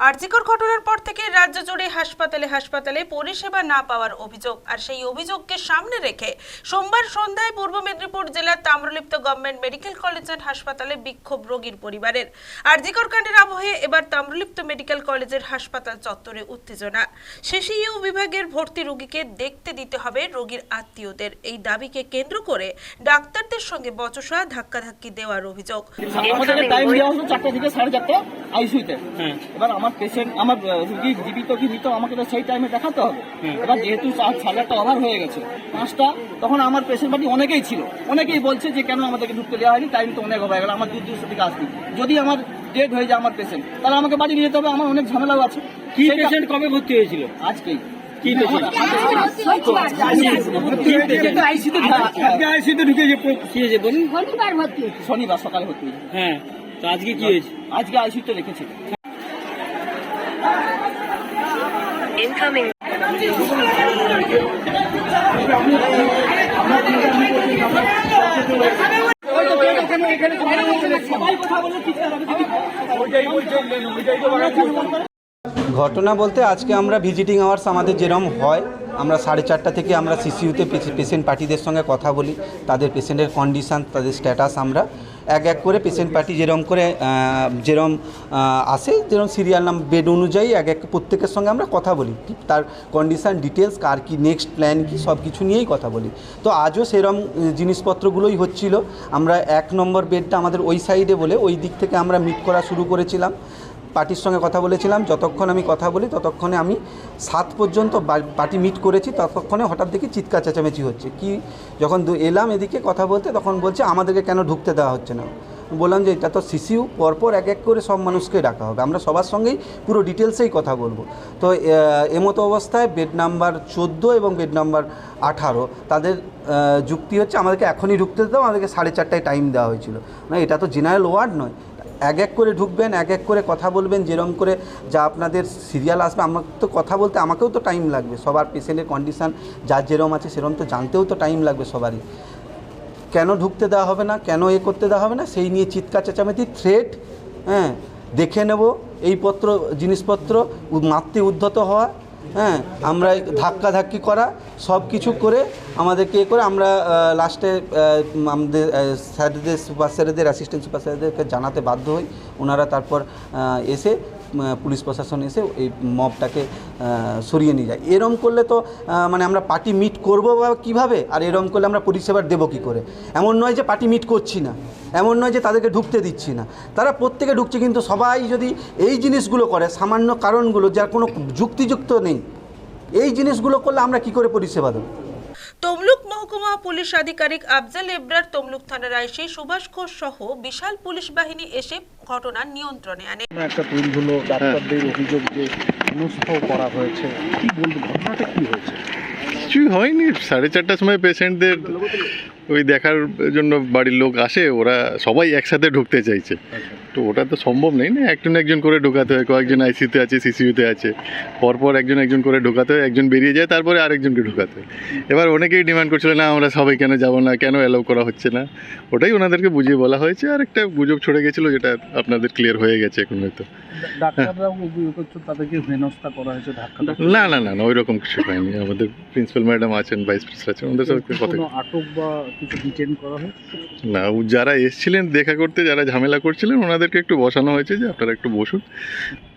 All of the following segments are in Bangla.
আরজিকর ঘটনার পর থেকে রাজ্য জুড়ে হাসপাতালে হাসপাতালে পরিষেবা না পাওয়ার অভিযোগ। আর সেই অভিযোগকে সামনে রেখে সোমবার সন্ধ্যায় পূর্ব মেদিনীপুর জেলার Tamralipta government medical college and হাসপাতালে বিক্ষোভ রোগীর পরিবারের। আরজিকর কাণ্ডের আবহে এবার তাম্রলিপ্ত মেডিকেল কলেজের হাসপাতাল চত্বরে উত্তেজনা। সিসিইউ বিভাগের ভর্তি রোগীকে দেখতে দিতে হবে রোগীর আত্মীয়দের। এই দাবিকে কেন্দ্র করে ডাক্তারদের সঙ্গে বচসা ধাক্কাধাক্কি দেওয়ার অভিযোগ। আমাদেরকে টাইম দেওয়া হলো চারটে থেকে সাড়ে চারটে আইসিউতে এবার আমার পেশেন্ট আমার রুগী জীবিত কি মৃত আমাকে তো সেই টাইমে দেখাতে হবে এবার যেহেতু সা- সাড়ে আটটা ওভার হয়ে গেছে পাঁচটা তখন আমার পেশেন্ট পার্টি অনেকেই ছিল অনেকেই বলছে যে কেন আমাদেরকে ঢুকতে দেওয়া হয়নি টাইম তো অনেক হয়ে গেল আমার দূর দূর থেকে আসছি যদি আমার ডেট হয়ে যায় আমার পেশেন্ট তাহলে আমাকে বাড়ি নিয়ে যেতে হবে আমার অনেক ঝামেলাও আছে কি পেশেন্ট কবে ভর্তি হয়েছিল আজকেই শনিবার ভর্তি সকালে ভর্তি হ্যাঁ তো আজকে কি হয়েছে আজকে আইসিউতে রেখেছে ঘটনা বলতে আজকে আমরা ভিজিটিং আওয়ার্স আমাদের যেরকম হয়, আমরা সাড়ে চারটা থেকে আমরা সিসিউতে পেশেন্ট পার্টিদের সঙ্গে কথা বলি, তাদের পেশেন্টের কন্ডিশান তাদের স্ট্যাটাস আমরা এক এক করে পেশেন্ট পার্টি যেরম করে যেরম আসে, যেরম সিরিয়াল নাম বেড অনুযায়ী এক এক প্রত্যেকের সঙ্গে আমরা কথা বলি। তার কন্ডিশান ডিটেলস কার কি নেক্সট প্ল্যান কি সব কিছু নিয়েই কথা বলি। তো আজও সেরম জিনিসপত্রগুলোই হচ্ছিল। আমরা এক নম্বর বেডটা আমাদের ওই সাইডে বলে ওই দিক থেকে আমরা মিট করা শুরু করেছিলাম। পার্টির সঙ্গে কথা বলেছিলাম, যতক্ষণ আমি কথা বলি ততক্ষণে আমি সাত পর্যন্ত পার্টি মিট করেছি, ততক্ষণে হঠাৎ দেখি চিৎকার চেঁচামেচি হচ্ছে। কি, যখন এলাম এদিকে কথা বলতে তখন বলছে, আমাদেরকে কেন ঢুকতে দেওয়া হচ্ছে না? বললাম যে, এটা তো সিসিউ পরপর এক এক করে সব মানুষকে ডাকা হবে। আমরা সবার সঙ্গেই পুরো ডিটেলসেই কথা বলব। তো এমতো অবস্থায় বেড নাম্বার চোদ্দ এবং বেড নাম্বার আঠারো, তাদের যুক্তি হচ্ছে, আমাদেরকে এখনই ঢুকতে দাও, আমাদেরকে সাড়ে চারটায় টাইম দেওয়া হয়েছিল। না এটা তো জেনারেল ওয়ার্ড নয়। এক এক করে ঢুকবেন, এক এক করে কথা বলবেন যেরকম করে যা আপনাদের সিরিয়াল আসবে আমার তো কথা বলতে, আমাকেও তো টাইম লাগবে, সবার পেশেন্টের কন্ডিশান যার যেরকম আছে সেরকম তো জানতেও তো টাইম লাগবে সবারই। কেন ঢুকতে দেওয়া হবে না, কেন এ করতে দেওয়া হবে না, সেই নিয়ে চিৎকার, চেঁচামেচি থ্রেট হ্যাঁ দেখে নেব, এই পত্র, জিনিসপত্র মাতৃ উদ্ধত হওয়া হ্যাঁ আমরা ধাক্কা ধাক্কি করা, সব কিছু করে আমাদেরকে এ করে আমরা লাস্টে আমাদের স্যারেদের সুপার স্যারেদের অ্যাসিস্ট্যান্ট সুপার স্যারেদেরকে জানাতে বাধ্য হই। ওনারা তারপর এসে পুলিশ প্রশাসন এসে এই মবটাকে সরিয়ে নিয়ে যায়। এরম করলে তো মানে আমরা পার্টি মিট করব বা কীভাবে? আর এরম করলে আমরা পরিষেবার দেবো কী করে? এমন নয় যে পার্টি মিট করছি না। এমন নয় যে তাদেরকে ঢুকতে দিচ্ছি না। তারা প্রত্যেকে ঢুকছে কিন্তু সবাই যদি এই জিনিসগুলো করে, সামান্য কারণগুলো, যার কোনো যুক্তিযুক্ত নেই, এই জিনিসগুলো করলে আমরা কি করে পরিষেবা দেবো? তমলুক মহকুমা পুলিশ আধিকারিক আফজাল এব্রার তমলুক থানার আইসি সুভাষ ঘোষ সহ বিশাল পুলিশ বাহিনী এসে ঘটনা নিয়ন্ত্রণে আনে। একটা তৈরি হলো ডাক্তারদের অভিযোগ যে হেনস্থ করা হয়েছে। কি বলব ঘটনাটা কি হয়েছে? কিছুই হয়নি। সাড়ে চারটার সময় পেশেন্টদের ওই দেখার জন্য বাড়ির লোক আসে ওরা সবাই একসাথে ঢুকতে চাইছে। তো ওটা তো সম্ভব নেই না? একজন একজন করে ঢোকাতে হয় কয়েকজন আইসিতে আছে সিসিউতে আছে। পরপর একজন একজন করে ঢোকাতে হয় একজন বেরিয়ে যায় তারপরে আরেকজনকে ঢোকাতে হয়। এবার অনেকেই ডিমান্ড করছিল না আমরা সবাই কেন যাব না? কেন অ্যালাউ করা হচ্ছে না? ওটাই ওনাদেরকে বুঝিয়ে বলা হয়েছে। আর একটা গুজব ছড়ে গেছিল যেটা আপনাদের ক্লিয়ার হয়ে গেছে এখন হয়তো। ধাক্কা না না না না ওই রকম কিছু হয়নি। আমাদের প্রিন্সিপাল ম্যাডাম আছেন ভাইস প্রিন্সিপাল আছেন ওদের সাথে কথা আটক বা কিছু ডিটেন করা হয়েছে? না যারা এসছিলেন দেখা করতে যারা ঝামেলা করছিলেন ওনাদেরকে একটু বসানো হয়েছে যে আপনারা একটু বসুন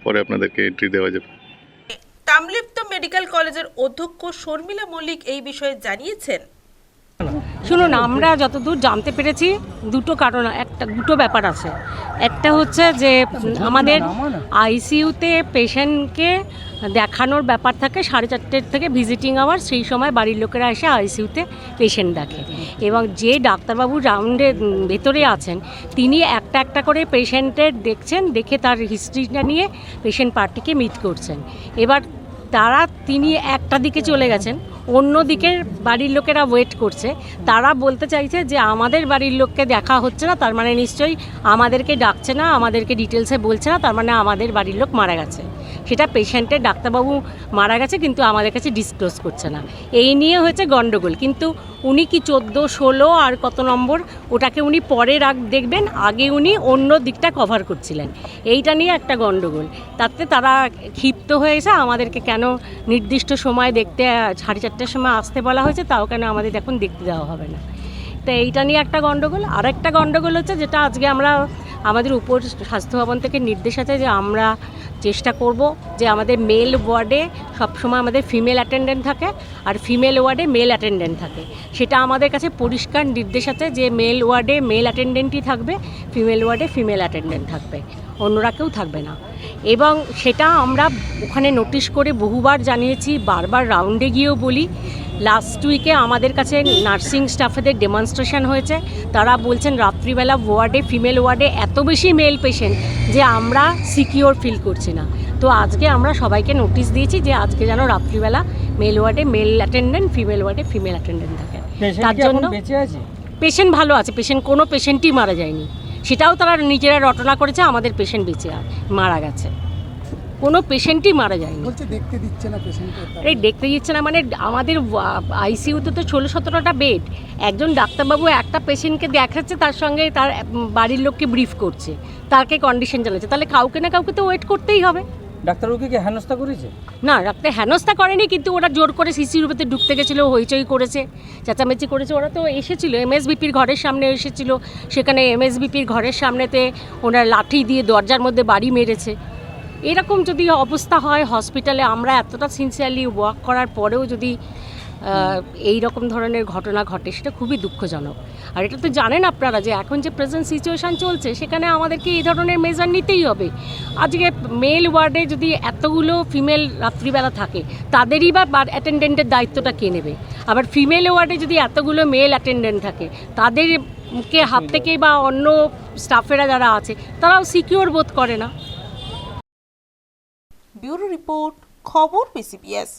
পরে আপনাদেরকে এন্ট্রি দেওয়া যাবে। তামলিপ্ত মেডিকেল কলেজের অধ্যক্ষ শর্মিলা মল্লিক এই বিষয়ে জানিয়েছেন। শুনুন আমরা যতদূর জানতে পেরেছি দুটো কারণ একটা দুটো ব্যাপার আছে। একটা হচ্ছে যে উম, আমাদের আইসিইউতে পেশেন্টকে দেখানোর ব্যাপার থাকে, সাড়ে চারটের থেকে ভিজিটিং আওয়ার সেই সময় বাড়ির লোকেরা এসে আইসিইউতে পেশেন্ট দেখে। এবং যে ডাক্তারবাবু রাউন্ডে ভেতরে আছেন, তিনি একটা একটা করে পেশেন্টের দেখছেন, দেখে তার হিস্ট্রিটা নিয়ে পেশেন্ট পার্টিকে মিট করছেন। এবার তারা, তিনি একটা দিকে চলে গেছেন, অন্য দিকের বাড়ির লোকেরা ওয়েট করছে। তারা বলতে চাইছে যে, আমাদের বাড়ির লোককে দেখা হচ্ছে না, তার মানে নিশ্চয়ই আমাদেরকে ডাকছে না, আমাদেরকে ডিটেলসে বলছে না, তার মানে আমাদের বাড়ির লোক মারা গেছে। সেটা পেশেন্টের ডাক্তারবাবু মারা গেছে, কিন্তু আমাদের কাছে ডিসক্লোজ করছে না। এই নিয়ে হয়েছে গণ্ডগোল কিন্তু উনি কি চোদ্দ, ষোলো আর কত নম্বর, ওটাকে উনি পরে রাখ, দেখবেন, আগে উনি অন্য দিকটা কভার করছিলেন। এইটা নিয়ে একটা গণ্ডগোল তাতে তারা ক্ষিপ্ত হয়েছে আমাদেরকে কেন নির্দিষ্ট সময় দেখতে, সাড়ে চারটের সময় আসতে বলা হয়েছে, তাও কেন আমাদের এখন দেখতে দেওয়া হবে না। তো এইটা নিয়ে একটা গণ্ডগোল আর একটা গণ্ডগোল হচ্ছে যেটা আজকে আমরা, আমাদের উপর স্বাস্থ্য ভবন থেকে নির্দেশ আছে যে আমরা চেষ্টা করব যে আমাদের মেল ওয়ার্ডে সবসময় আমাদের ফিমেল অ্যাটেন্ডেন্ট থাকে আর ফিমেল ওয়ার্ডে মেল অ্যাটেন্ডেন্ট থাকে। সেটা আমাদের কাছে পরিষ্কার নির্দেশ আছে যে মেল ওয়ার্ডে মেল অ্যাটেন্ডেন্টই থাকবে ফিমেল ওয়ার্ডে ফিমেল অ্যাটেন্ডেন্ট থাকবে। অন্যরা কেউ থাকবে না। এবং সেটা আমরা ওখানে নোটিশ করে বহুবার জানিয়েছি, বারবার রাউন্ডে গিয়েও বলি লাস্ট উইকে আমাদের কাছে নার্সিং স্টাফেদের ডেমনস্ট্রেশন হয়েছে। তারা বলছেন রাত্রিবেলা ওয়ার্ডে ফিমেল ওয়ার্ডে এত বেশি মেল পেশেন্ট যে আমরা সিকিওর ফিল করছি না। তো আজকে আমরা সবাইকে নোটিশ দিয়েছি যে আজকে যেন রাত্রিবেলা মেল ওয়ার্ডে মেল অ্যাটেন্ডেন্ট ফিমেল ওয়ার্ডে ফিমেল অ্যাটেন্ডেন্ট থাকে। তার জন্য পেশেন্ট ভালো আছে পেশেন্ট কোনো পেশেন্টই মারা যায়নি। সেটাও তারা নিজেরা রটনা করেছে আমাদের পেশেন্ট বেঁচে মারা গেছে। কোনো পেশেন্টই মারা যায়নি। বলছে দেখতে দিচ্ছে না পেশেন্টকে এই দেখতে দিচ্ছে না মানে আমাদের আইসিইউতে তো ষোলো সতেরোটা বেড একজন ডাক্তারবাবু একটা পেশেন্টকে দেখাচ্ছে তার সঙ্গে তার বাড়ির লোককে ব্রিফ করছে। তাকে কন্ডিশন জানাচ্ছে। তাহলে কাউকে না কাউকে তো ওয়েট করতেই হবে। ডাক্তারবাবুকে কি হেনস্থা করেছে? না ডাক্তার হেনস্থা করেনি কিন্তু ওরা জোর করে সিসি রুপেতে ঢুকতে গেছিল হইচই করেছে চেঁচামেচি করেছে। ওরা তো এসেছিল এমএসবিপির ঘরের সামনে এসেছিল। সেখানে এমএসবিপির ঘরের সামনেতে ওনার লাঠি দিয়ে দরজার মধ্যে বাড়ি মেরেছে। এরকম যদি অবস্থা হয় হসপিটালে আমরা এতটা সিনসিয়ারলি ওয়ার্ক করার পরেও যদি এই রকম ধরনের ঘটনা ঘটে সেটা খুবই দুঃখজনক। আর এটা তো জানেন আপনারা যে এখন যে প্রেজেন্ট সিচুয়েশান চলছে সেখানে আমাদেরকে এই ধরনের মেজার নিতেই হবে। আজকে মেল ওয়ার্ডে যদি এতগুলো ফিমেল রাত্রিবেলা থাকে তাদেরই বা অ্যাটেন্ডেন্টের দায়িত্বটা কে নেবে? আবার ফিমেল ওয়ার্ডে যদি এতগুলো মেল অ্যাটেন্ডেন্ট থাকে তাদেরকে হাত থেকে বা অন্য স্টাফেরা যারা আছে তারাও সিকিওর বোধ করে না? ব্যুরো রিপোর্ট খবর পিসিপিএস